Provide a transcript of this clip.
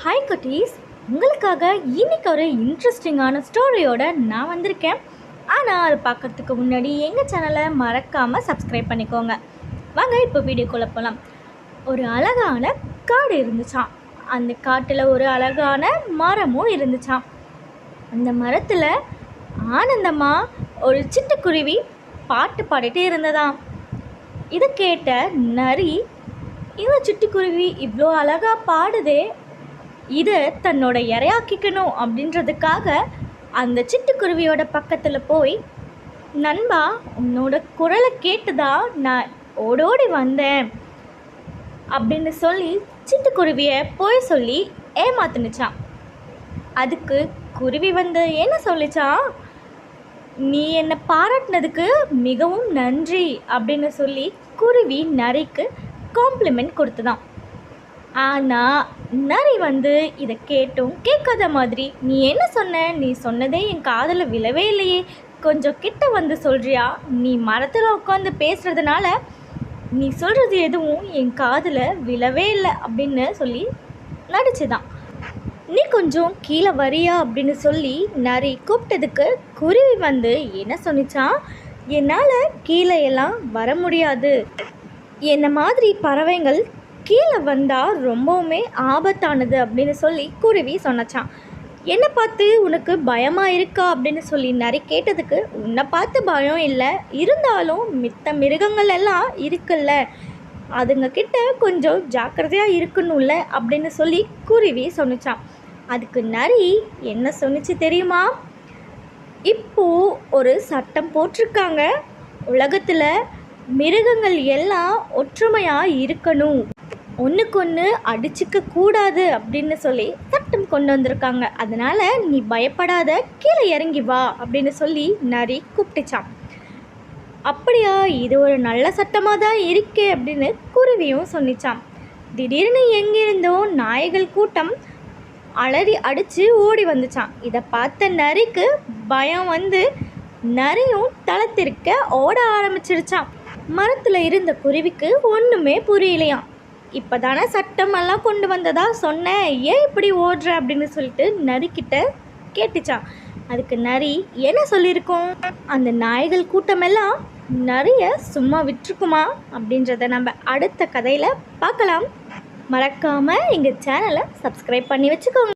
Hi குட்டீஸ் உங்களுக்காக இன்றைக்கி ஒரு இன்ட்ரெஸ்டிங்கான ஸ்டோரியோட நான் வந்திருக்கேன். ஆனால் அது பார்க்கறதுக்கு முன்னாடி எங்கள் சேனலை மறக்காமல் சப்ஸ்கிரைப் பண்ணிக்கோங்க. வாங்க இப்போ வீடியோக்குள்ளே போகலாம் ஒரு அழகான காடு இருந்துச்சாம். அந்த காட்டில் ஒரு அழகான மரமும் இருந்துச்சாம். அந்த மரத்தில் ஆனந்தமாக ஒரு சிட்டுக்குருவி பாட்டு பாடிட்டே இருந்ததாம். இதை கேட்ட நரி இந்த சிட்டுக்குருவி இவ்வளோ அழகாக பாடுதே? இதை தன்னோட இரையாக்கிக்கணும் அப்படின்றதுக்காக அந்த சிட்டுக்குருவியோட பக்கத்தில் போய் நண்பா உன்னோட குரலை கேட்டுதான் நான் ஓடோடி வந்தேன் அப்படின்னு சொல்லி சிட்டுக்குருவியை போய் சொல்லி ஏமாத்துனுச்சான். அதுக்கு குருவி வந்து என்ன சொல்லிச்சான்? நீ என்னை பாராட்டினதுக்கு மிகவும் நன்றி அப்படின்னு சொல்லி குருவி நரிக்கு காம்ப்ளிமெண்ட் கொடுத்துதான். ஆனால் நரி வந்து இதை கேட்டும் கேட்காத மாதிரி நீ என்ன சொன்ன? நீ சொன்னதே என் காதில் விழவே இல்லையே. கொஞ்சம் கிட்ட வந்து சொல்கிறியா நீ மரத்தில் உட்காந்து பேசுகிறதுனால நீ சொல்கிறது எதுவும் என் காதில் விழவே இல்லை அப்படின்னு சொல்லி நடிச்சுதான். நீ கொஞ்சம் கீழே வரியா? அப்படின்னு சொல்லி நரி கூப்பிட்டதுக்கு குருவி வந்து என்ன சொன்னிச்சான் என்னால் கீழே எல்லாம் வர முடியாது. என்னை மாதிரி பறவைகள் கீழே வந்தால் ரொம்பவுமே ஆபத்தானது அப்படின்னு சொல்லி குருவி சொன்னச்சான் என்னை பார்த்து உனக்கு பயமாக இருக்கா? அப்படின்னு சொல்லி நிறைய கேட்டதுக்கு உன்னை பார்த்து பயம் இல்லை. இருந்தாலும் மித்த மிருகங்கள் எல்லாம் இருக்குல்ல. அதுங்கக்கிட்ட கொஞ்சம் ஜாக்கிரதையாக இருக்கணும்ல அப்படின்னு சொல்லி குருவி சொன்னிச்சான் அதுக்கு நரி என்ன சொன்னிச்சு தெரியுமா? இப்போ ஒரு சட்டம் போட்டிருக்காங்க. உலகத்தில் மிருகங்கள் எல்லாம் ஒற்றுமையாக இருக்கணும். ஒன்றுக்கு ஒன்று அடிச்சுக்க கூடாது அப்படின்னு சொல்லி சட்டம் கொண்டு வந்திருக்காங்க. அதனால் நீ பயப்படாத கீழே இறங்கி வா அப்படின்னு சொல்லி நரி கூப்பிட்டுச்சான் அப்படியா இது ஒரு நல்ல சட்டமாக தான் இருக்கே அப்படின்னு குருவியும் சொன்னிச்சான் திடீர்னு எங்கிருந்தோ நாய்கள் கூட்டம் அலறி அடித்து ஓடி வந்துச்சான் இதை பார்த்த நரிக்கு பயம் வந்து நரியும் தளத்திருக்க ஓட ஆரம்பிச்சிருச்சான் மரத்தில் இருந்த குருவிக்கு ஒன்றுமே புரியலையாம். இப்போ தானே சட்டமெல்லாம் கொண்டு வந்ததா சொன்னேன் ஏன் இப்படி ஓடுற? அப்படின்னு சொல்லிட்டு நரிக்கிட்ட கேட்டுச்சான் அதுக்கு நரி என்ன சொல்லியிருக்கோம்? அந்த நாய்கள் கூட்டமெல்லாம் நிறைய சும்மா விட்டுருக்குமா? அப்படின்றத நம்ம அடுத்த கதையில் பார்க்கலாம். மறக்காமல் எங்கள் சேனலை சப்ஸ்கிரைப் பண்ணி வச்சுக்கோங்க.